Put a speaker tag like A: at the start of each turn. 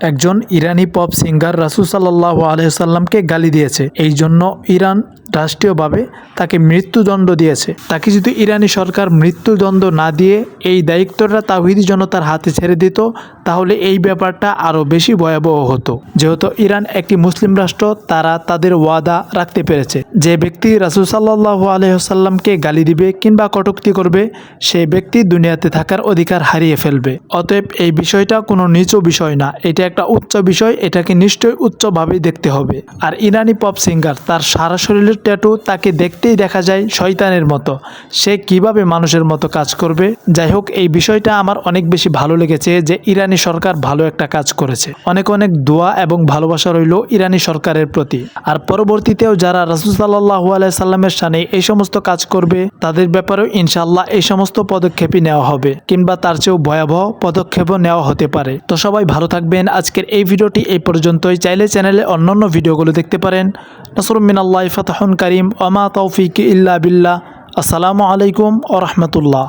A: একজন ইরানি pop singer রাসুল সাল্লাহ আলহামকে গালি দিয়েছে। এই জন্য ইরান রাষ্ট্রীয়ভাবে তাকে মৃত্যুদণ্ড দিয়েছে। তাকে যদি ইরানি সরকার মৃত্যুদণ্ড না দিয়ে এই দায়িত্বটা তাহিদি জনতার হাতে ছেড়ে দিত, তাহলে এই ব্যাপারটা আরও বেশি ভয়াবহ হতো। যেহেতু ইরান একটি মুসলিম রাষ্ট্র, তারা তাদের ওয়াদা রাখতে পেরেছে। যে ব্যক্তি রাসুল সাল্লাহ আলহামকে গালি দিবে কিংবা কটুক্তি করবে সেই ব্যক্তি দুনিয়াতে থাকার অধিকার হারিয়ে ফেলবে। অতএব এই বিষয়টা কোনো নিচু বিষয় না। এটা একটা উচ্চ বিষয়, এটাকে নিশ্চয়ই উচ্চভাবেই দেখতে হবে। আর ইরানি পপ সিঙ্গার, তার সারা শরীরের ট্যাটু তাকে দেখতেই দেখা যায় শয়তানের মতো। সে কীভাবে মানুষের মতো কাজ করবে? যাই হোক, এই বিষয়টা আমার অনেক বেশি ভালো লেগেছে যে ইরানি সরকার ভালো একটা কাজ করেছে। অনেক অনেক দোয়া এবং ভালোবাসা রইল ইরানি সরকারের প্রতি। আর পরবর্তীতেও যারা রাসুল সাল্লাহু আলাইসাল্লামের সানে এই সমস্ত কাজ করবে, তাদের ব্যাপারেও ইনশাল্লাহ এই সমস্ত পদক্ষেপই নেওয়া হবে কিংবা তার চেয়েও ভয়াবহ পদক্ষেপও নেওয়া হতে পারে। তো সবাই ভালো থাকবেন। আজকের এই ভিডিওটি এই পর্যন্তই। চাইলে চ্যানেলে অন্যান্য ভিডিওগুলো দেখতে পারেন। নসরুমিন আল্লাহ ফাতাহুন করিম ওমা তৌফিক ইল্লা বিল্লাহ আসসালামু আলাইকুম ও রহমতুল্লাহ